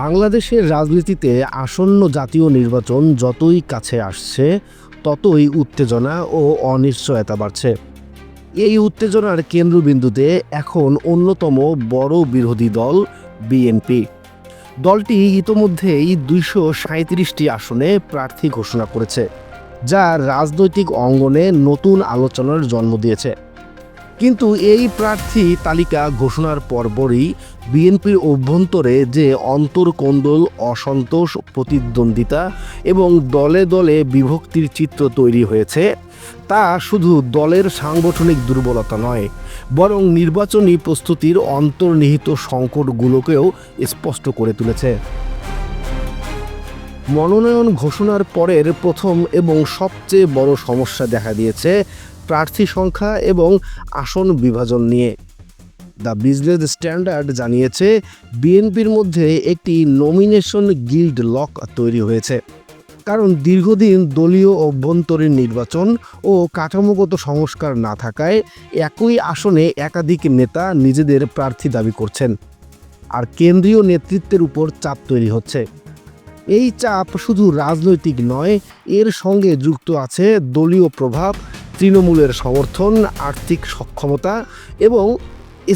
বাংলাদেশের রাজনীতিতে আসন্ন জাতীয় নির্বাচন যতই কাছে আসছে, ততই উত্তেজনা ও অনিশ্চয়তা বাড়ছে। এই উত্তেজনার কেন্দ্রবিন্দুতে এখন অন্যতম বড় বিরোধী দল বিএনপি। দলটি ইতোমধ্যেই দুইশো সাঁত্রিশটি আসনে প্রার্থী ঘোষণা করেছে, যা রাজনৈতিক অঙ্গনে নতুন আলোচনার জন্ম দিয়েছে। কিন্তু এই প্রার্থী তালিকা ঘোষণার পরপরই বিএনপির অভ্যন্তরে যে অন্তর্কোন্দল, অসন্তোষ, প্রতিদ্বন্দ্বিতা এবং দলে দলে বিভক্তির চিত্র তৈরি হয়েছে, তা শুধু দলের সাংগঠনিক দুর্বলতা নয়, বরং নির্বাচনী প্রস্তুতির অন্তর্নিহিত সংকটগুলোকেও স্পষ্ট করে তুলেছে। মনোনয়ন ঘোষণার পরের প্রথম এবং সবচেয়ে বড় সমস্যা দেখা দিয়েছে প্রার্থী সংখ্যা এবং আসন বিভাজন নিয়ে। দ্য বিজনেস স্ট্যান্ডার্ড জানিয়েছে, বিএনপির মধ্যে একটি নমিনেশন গিল্ড লক তৈরি হয়েছে। কারণ দীর্ঘদিন দলীয় অভ্যন্তরীণ নির্বাচন ও কাঠামোগত সংস্কার না থাকায় একই আসনে একাধিক নেতা নিজেদের প্রার্থী দাবি করছেন। আর কেন্দ্রীয় নেতৃত্বের উপর চাপ তৈরি হচ্ছে। এই চাপ শুধু রাজনৈতিক নয়, এর সঙ্গে যুক্ত আছে দলীয় প্রভাব তৃণমূলের সমর্থন, আর্থিক সক্ষমতা এবং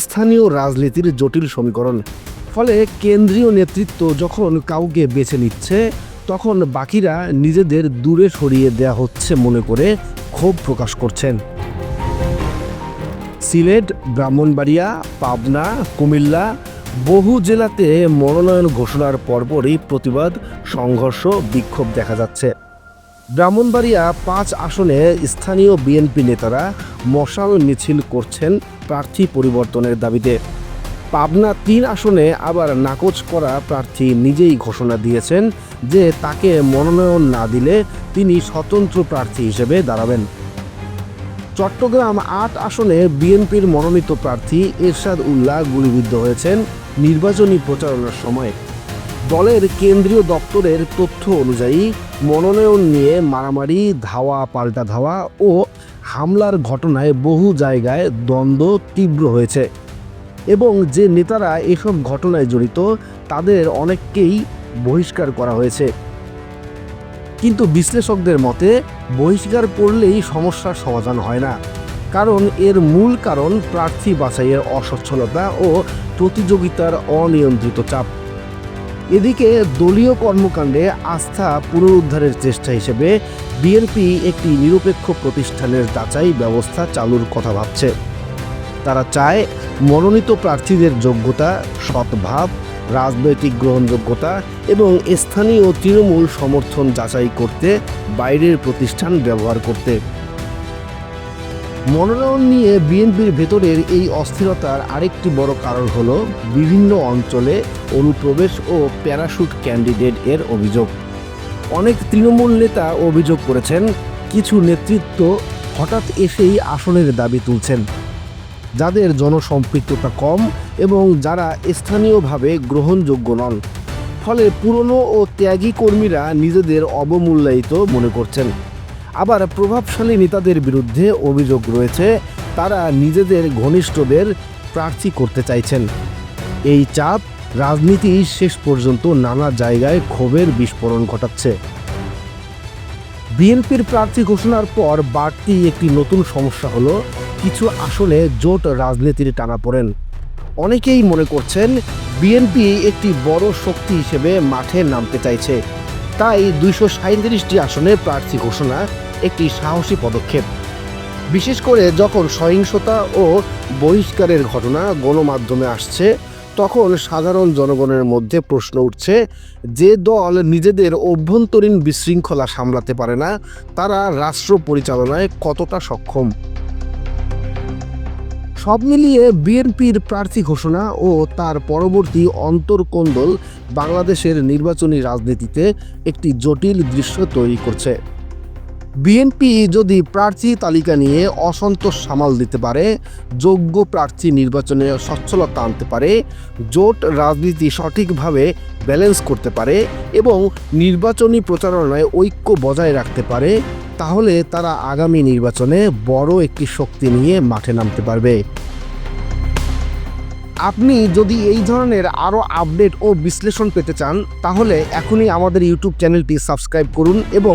স্থানীয় রাজনীতির জটিল সমীকরণ। ফলে কেন্দ্রীয় নেতৃত্ব যখন কাউকে বেছে নিচ্ছে, তখন বাকিরা নিজেদের দূরে সরিয়ে দেয়া হচ্ছে মনে করে ক্ষোভ প্রকাশ করছেন। সিলেট, ব্রাহ্মণবাড়িয়া, পাবনা, কুমিল্লা বহু জেলাতে মনোনয়ন ঘোষণার পরপরই প্রতিবাদ, সংঘর্ষ, বিক্ষোভ দেখা যাচ্ছে। ব্রাহ্মণবাড়িয়া পাঁচ আসনে স্থানীয় বিএনপি নেতারা মশাল মিছিল করছেন প্রার্থী পরিবর্তনের দাবিতে। পাবনা তিন আসনে আবার নাকচ করা প্রার্থী নিজেই ঘোষণা দিয়েছেন যে তাকে মনোনয়ন না দিলে তিনি স্বতন্ত্র প্রার্থী হিসেবে দাঁড়াবেন। চট্টগ্রাম আট আসনে বিএনপির মনোনীত প্রার্থী এরশাদ উল্লাহ গুলিবিদ্ধ হয়েছেন নির্বাচনী প্রচারণার সময়। দলের কেন্দ্রীয় দপ্তরের তথ্য অনুযায়ী মনোনয়ন নিয়ে মারামারি, ধাওয়া, পাল্টা ধাওয়া ও হামলার ঘটনায় বহু জায়গায় দ্বন্দ্ব তীব্র হয়েছে। এবং যে নেতারা এসব ঘটনায় জড়িত, তাদের অনেককেই বহিষ্কার করা হয়েছে। কিন্তু বিশ্লেষকদের মতে, বহিষ্কার করলেই সমস্যার সমাধান হয় না। কারণ এর মূল কারণ প্রার্থী বাছাইয়ের অসচ্ছলতা ও প্রতিযোগিতার অনিয়ন্ত্রিত চাপ। এদিকে দলীয় কর্মকাণ্ডে আস্থা পুনরুদ্ধারের চেষ্টা হিসেবে বিএনপি একটি নিরপেক্ষ প্রতিষ্ঠানের যাচাই ব্যবস্থা চালুর কথা ভাবছে। তারা চায় মনোনীত প্রার্থীদের যোগ্যতা সৎভাব রাজনৈতিক গ্রহণযোগ্যতা এবং স্থানীয় তৃণমূল সমর্থন যাচাই করতে বাইরের প্রতিষ্ঠান ব্যবহার করতে। মনোনয়ন নিয়ে বিএনপির ভেতরের এই অস্থিরতার আরেকটি বড় কারণ হল বিভিন্ন অঞ্চলে অনুপ্রবেশ ও প্যারাশুট ক্যান্ডিডেট এর অভিযোগ। অনেক তৃণমূল নেতা অভিযোগ করেছেন, কিছু নেতৃত্ব হঠাৎ এসেই আসনের দাবি তুলছেন। যাদের জনসম্পৃক্ততা কম এবং যারা স্থানীয়ভাবে গ্রহণযোগ্য নন। ফলে পুরনো ও ত্যাগী কর্মীরা নিজেদের অবমূল্যায়িত মনে করছেন। আবার প্রভাবশালী নেতাদের বিরুদ্ধে অভিযোগ রয়েছে, তারা নিজেদের ঘনিষ্ঠদের প্রার্থী করতে চাইছেন। এই চাপ রাজনীতি শেষ পর্যন্ত নানা জায়গায় ক্ষোভের বিস্ফোরণ ঘটাচ্ছে। বিএনপির প্রার্থী ঘোষণার পর বাড়তি একটি নতুন সমস্যা হলো, কিছু আসনে জোট রাজনীতির টানাপোড়েন অনেকেই মনে করছেন, বিএনপি একটি বড় শক্তি হিসেবে মাঠে নামতে চাইছে। তাই দুইশো সাঁত্রিশটি আসনে প্রার্থী ঘোষণা একটি সাহসী পদক্ষেপ। বিশেষ করে যখন সহিংসতা ও বহিষ্কারের ঘটনা গণমাধ্যমে আসছে, তখন সাধারণ জনগণের মধ্যে প্রশ্ন উঠছে যে দল নিজেদের অভ্যন্তরীণ বিশৃঙ্খলা সামলাতে পারে না, তারা রাষ্ট্র পরিচালনায় কতটা সক্ষম? সব মিলিয়ে বিএনপির প্রার্থী ঘোষণা ও তার পরবর্তী অন্তর্কোন্দল বাংলাদেশের নির্বাচনী রাজনীতিতে একটি জটিল দৃশ্য তৈরি করছে। বিএনপি যদি প্রার্থী তালিকা নিয়ে অসন্তোষ সামাল দিতে পারে, যোগ্য প্রার্থী নির্বাচনে সচ্ছলতা আনতে পারে, জোট রাজনীতি সঠিকভাবে ব্যালেন্স করতে পারে এবং নির্বাচনী প্রচারণায় ঐক্য বজায় রাখতে পারে, তাহলে তারা আগামী নির্বাচনে বড় একটি শক্তি নিয়ে মাঠে নামতে পারবে। আপনি যদি এই ধরনের আরও আপডেট ও বিশ্লেষণ পেতে চান, তাহলে এখনই আমাদের ইউটিউব চ্যানেলটি সাবস্ক্রাইব করুন এবং